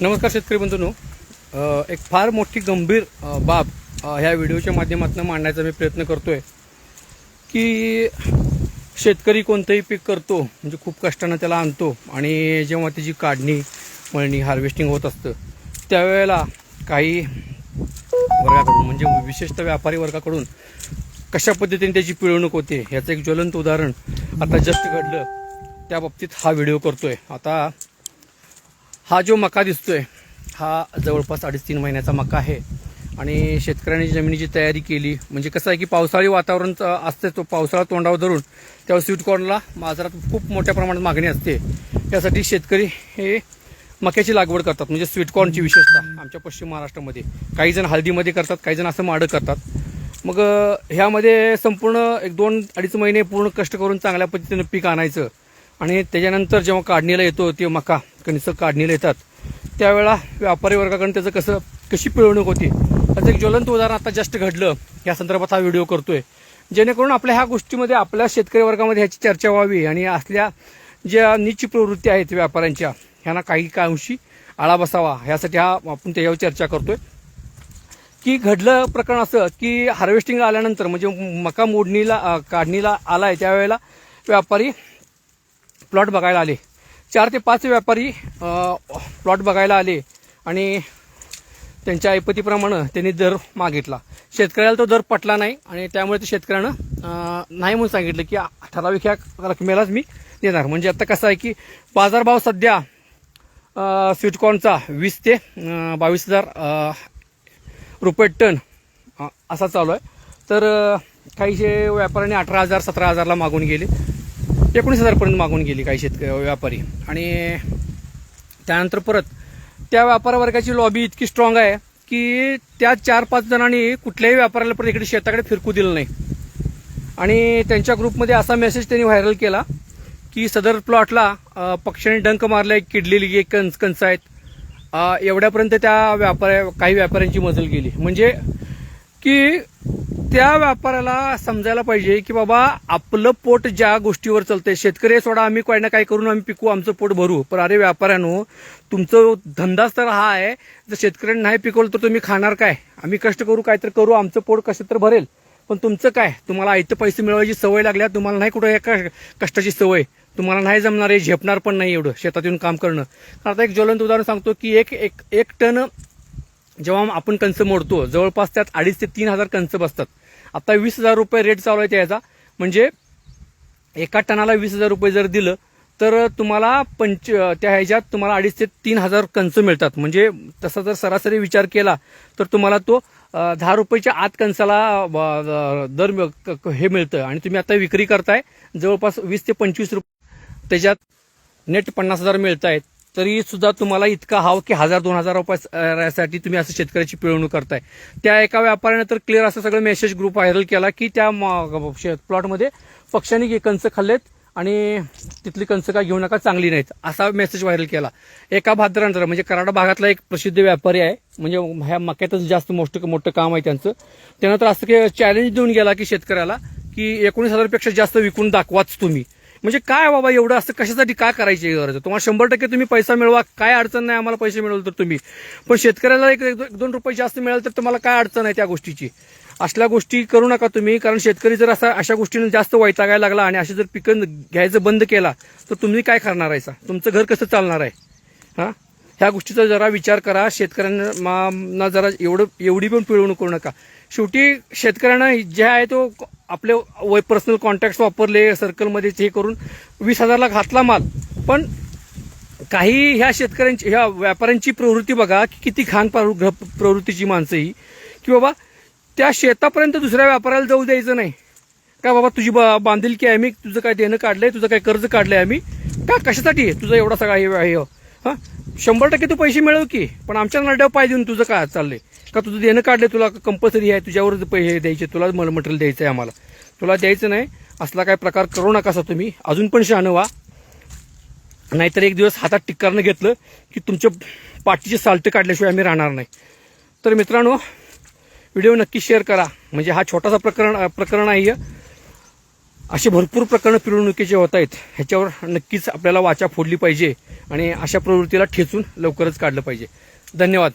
नमस्कार शेतकरी बंधूंनो. एक फार मोठी गंभीर बाब ह्या व्हिडिओच्या माध्यमातून मांडण्याचा मी प्रयत्न करतोय की शेतकरी कोणतंही पीक करतो म्हणजे खूप कष्टानं त्याला आणतो आणि जेव्हा त्याची काढणी मळणी हार्वेस्टिंग होत असतं त्यावेळेला काही वर्गाकडून म्हणजे विशेषतः व्यापारी वर्गाकडून कशा पद्धतीने त्याची पिळवणूक होते ह्याचं एक ज्वलंत उदाहरण आता जस्ट घडलं. त्या बाबतीत हा व्हिडिओ करतोय. आता हा जो मका दिसतोय हा जवळपास अडीच तीन महिन्याचा मका आहे. आणि शेतकऱ्यांनी जमिनीची तयारी केली. म्हणजे कसं आहे की पावसाळी वातावरण असते तो पावसाळा तोंडावर धरून त्यावर स्वीटकॉर्नला बाजारात खूप मोठ्या प्रमाणात मागणी असते. त्यासाठी शेतकरी हे मक्याची लागवड करतात. म्हणजे स्वीटकॉर्नची विशेषतः आमच्या पश्चिम महाराष्ट्रामध्ये. काही जण हळदीमध्ये करतात काही जण असं माडं करतात. मग ह्यामध्ये संपूर्ण एक दोन अडीच महिने पूर्ण कष्ट करून चांगल्या पद्धतीनं पीक आणायचं. आणि त्याच्यानंतर जेव्हा काढणीला येतो ते मका कणिसं काढणीला येतात. त्यावेळेला व्यापारी वर्गाकडून त्याचं कसं कशी पिळवणूक होती? त्याचं एक ज्वलंत उदाहरण आता जस्ट घडलं. या संदर्भात हा व्हिडिओ करतोय. जेणेकरून आपल्या ह्या गोष्टीमध्ये आपल्या शेतकरी वर्गामध्ये ह्याची चर्चा व्हावी आणि असल्या ज्या नीच प्रवृत्ती आहेत व्यापाऱ्यांच्या ह्यांना काही काही अंशी आळा बसावा. ह्यासाठी हा आपण त्याच्यावर चर्चा करतोय. की घडलं प्रकरण असं की हार्वेस्टिंगला आल्यानंतर म्हणजे मका मोडणीला काढणीला आलाय त्यावेळेला व्यापारी प्लॉट बघायला आले. चार ते पाच व्यापारी प्लॉट बघायला आले आणि त्यांच्या ऐपतीप्रमाणे त्यांनी दर मागितला. शेतकऱ्याला तो दर पटला नाही आणि त्यामुळे ते शेतकऱ्यानं नाही म्हणून सांगितलं की ठराविक ह्या रकमेलाच मी देणार. म्हणजे आता कसं आहे की बाजारभाव सध्या स्वीटकॉर्नचा वीस ते बावीस हजार रुपये टन असा चालू आहे. तर अ, काहीशे व्यापाऱ्यांनी अठरा हजार सतरा हजारला मागून गेले. एकोणीस हजारपर्यंत मागून गेली काही शेतकरी व्यापारी. आणि त्यानंतर परत त्या व्यापार वर्गाची लॉबी इतकी स्ट्रॉंग आहे की त्या चार पाच जणांनी कुठल्याही व्यापाऱ्याला परत इकडे शेताकडे फिरकू दिलं नाही. आणि त्यांच्या ग्रुपमध्ये असा मेसेज त्यांनी व्हायरल केला की सदर प्लॉटला पक्ष्याने डंक मारलाय किडलेली एक कंच कंच आहेत. एवढ्यापर्यंत त्या व्यापाऱ्या काही व्यापाऱ्यांची मजल गेली. म्हणजे की त्या व्यापाऱ्याला समजायला पाहिजे की बाबा आपलं पोट ज्या गोष्टीवर चालतंय शेतकरी सोडा आम्ही काही ना काही करून आम्ही पिकू आमचं पोट भरू. पण अरे व्यापाऱ्यानो तुमचं धंदाच तर हा आहे जर शेतकऱ्यांनी नाही पिकवलं तर तुम्ही खाणार काय? आम्ही कष्ट करू काय तर करू आमचं पोट कसं तर भरेल. पण तुमचं काय? तुम्हाला आयतं पैसे मिळवायची सवय लागल्या तुम्हाला नाही कुठं एका कष्टाची सवय. तुम्हाला नाही जमणार आहे झेपणार पण नाही एवढं शेतात येऊन काम करणं. आता एक ज्वलंत उदाहरण सांगतो की एक एक एक टन जेव्हा आपण कंच मोडतो जवळपास त्यात अडीच ते तीन हजार कंच बसतात. आता वीस हजार रुपये रेट चालू आहे त्याचा. म्हणजे एका टनाला वीस हजार रुपये जर दिलं तर तुम्हाला पंच त्या ह्याच्यात तुम्हाला अडीच ते तीन हजार कंच मिळतात. म्हणजे तसा जर सरासरी विचार केला तर तुम्हाला तो दहा रुपयेच्या आत कंचाला दर क- हे मिळतं. आणि तुम्ही आता विक्री करताय जवळपास वीस ते पंचवीस रुपये. त्याच्यात नेट पन्नास हजार मिळत आहेत तरी सुद्धा तुम्हाला इतका हाव की हजार दोन हजार रुपयासाठी तुम्ही असं शेतकऱ्याची पिळवणूक करताय. त्या एका व्यापाऱ्याने तर क्लिअर असं सगळं मेसेज ग्रुप व्हायरल केला की त्या प्लॉटमध्ये पक्ष्यांनी कंच खाल्लेत आणि तिथली कंच काय घेऊ नका चांगली नाहीत असा मेसेज व्हायरल केला. एका भाद्रांतर म्हणजे कराडा भागातला एक प्रसिद्ध व्यापारी आहे म्हणजे ह्या मक्यातच जास्त मोठं मोठं काम आहे त्यांचं. त्यानं तर असं काही चॅलेंज देऊन गेला की शेतकऱ्याला की एकोणीस हजारपेक्षा जास्त विकून दाखवाच तुम्ही. म्हणजे काय बाबा एवढं असं कशासाठी काय करायची गरज? आहे? तुम्हाला शंभर टक्के तुम्ही पैसा मिळवा. काय अडचण नाही आम्हाला पैसे मिळवलं तर तुम्ही. पण शेतकऱ्याला एक दोन रुपये जास्त मिळाल तर तुम्हाला काय अडचण आहे त्या गोष्टीची? असल्या गोष्टी करू नका तुम्ही कारण शेतकरी जर असा अशा गोष्टीने जास्त वैतागायला लागला आणि असे जर पिकं घ्यायचं बंद केला तर तुम्ही काय करणार आहे तुमचं घर कसं चालणार आहे? हा? ह्या गोष्टीचा जरा विचार करा. शेतकऱ्यांना मा- ना जरा एवढं एवढी पण पिळवणूक करू नका. शेवटी शेतकऱ्यांना जे आहे तो आपले वय पर्सनल कॉन्टॅक्ट वापरले सर्कलमध्ये हे करून वीस हजारला घातला माल. पण काही ह्या शेतकऱ्यांची ह्या व्यापाऱ्यांची प्रवृत्ती बघा की किती घाण प्रवृत्तीची माणसं ही की बाबा त्या शेतापर्यंत दुसऱ्या व्यापाऱ्याला जाऊ द्यायचं नाही. काय बाबा तुझी बा- बांधिलकी आहे मी तुझं काय देणं काढलंय तुझं काय कर्ज काढलंय आम्ही? का कशासाठी? तुझा एवढा सगळा हे हां हा. शंभर टक्के तू पैसे मिळव की पण आमच्या नड्यावर पाय देऊन तुझं काय चाललंय? का तुझं देणं काढलं तुला कंपल्सरी आहे? तुझ्यावर पैसे द्यायचे तुला मटेरियल द्यायचं आहे आम्हाला. तुला द्यायचं नाही असला काय प्रकार करू नका तुम्ही. अजून पण शहाणं व्हा. नाहीतर एक दिवस हातात टिक्कारनं घेतलं की तुमच्या पाठीचे साल्ट काढल्याशिवाय आम्ही राहणार नाही. तर मित्रांनो व्हिडिओ नक्की शेअर करा. म्हणजे हा छोटासा प्रकरण प्रकरण आहे असे भरपूर प्रकरणं पिळवणुकीचे होत आहेत. ह्याच्यावर नक्कीच आपल्याला वाचा फोडली पाहिजे आणि अशा प्रवृत्तीला ठेचून लवकरच काढलं पाहिजे. धन्यवाद.